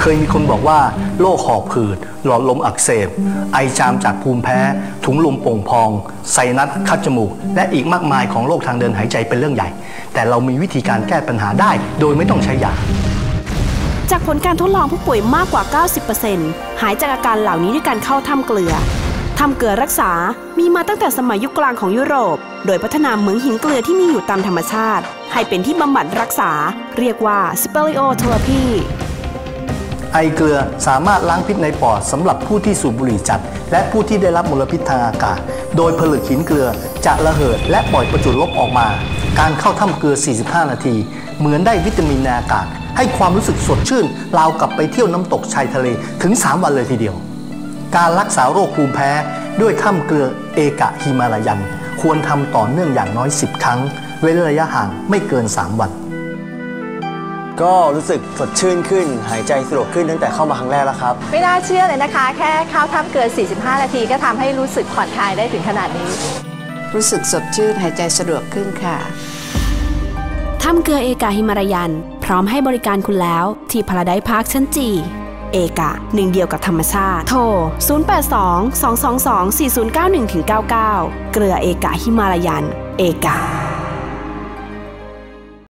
เคยมีคนบอกว่าโรคหอบหืด หลอดลมอักเสบ ไอจามจากภูมิแพ้ ถุงลมโป่งพอง ไซนัสคัดจมูก และอีกมากมายของโรคทางเดินหายใจเป็นเรื่องใหญ่ แต่เรามีวิธีการแก้ปัญหาได้ โดยไม่ต้องใช้ยาจากผลการทดลองผู้ป่วยมากกว่า 90%หายจากอาการเหล่านี้ด้วยการเข้าถ้ำเกลือ ถ้ำเกลือรักษา มีมาตั้งแต่สมัยยุคกลางของยุโรป โดยพัฒนาเหมืองหินเกลือที่มีอยู่ตามธรรมชาติ ให้เป็นที่บำบัดรักษา เรียกว่า speleotherapy ไอเกลือสามารถล้างพิษในปอดสำหรับผู้ที่สูบบุหรี่จัด และผู้ที่ได้รับมลพิษทางอากาศ โดยผลึกหินเกลือจะระเหิดและปล่อยประจุลบออกมา การเข้าถ้ำเกลือ 45 นาที เหมือนได้วิตามินในอากาศ ให้ความรู้สึกสดชื่นราวกับไปเที่ยวน้ำตกชายทะเลถึง 3 วันเลยทีเดียว การรักษาโรคภูมิแพ้ด้วยถ้ำเกลือเอกะฮิมาลายัน ควรทำต่อเนื่องอย่างน้อย 10 ครั้ง เว้นระยะห่างไม่เกิน 3 วัน ก็รู้สึกสดชื่นขึ้น หายใจสะดวกขึ้นตั้งแต่เข้ามาครั้งแรกแล้วครับ ไม่น่าเชื่อเลยนะคะ แค่เข้าถ้ำเกิน 45 นาทีก็ทำให้รู้สึกผ่อนคลายได้ถึงขนาดนี้ รู้สึกสดชื่นหายใจสะดวกขึ้นค่ะถ้ำเกลือเอกาหิมารายัน พร้อมให้บริการคุณแล้ว ที่พาราไดพาร์คชั้นจี เอกะ หนึ่งเดียวกับธรรมชาติ โทร 082 222 4091-99 เกลือเอกะฮิมาลายัน เอกะ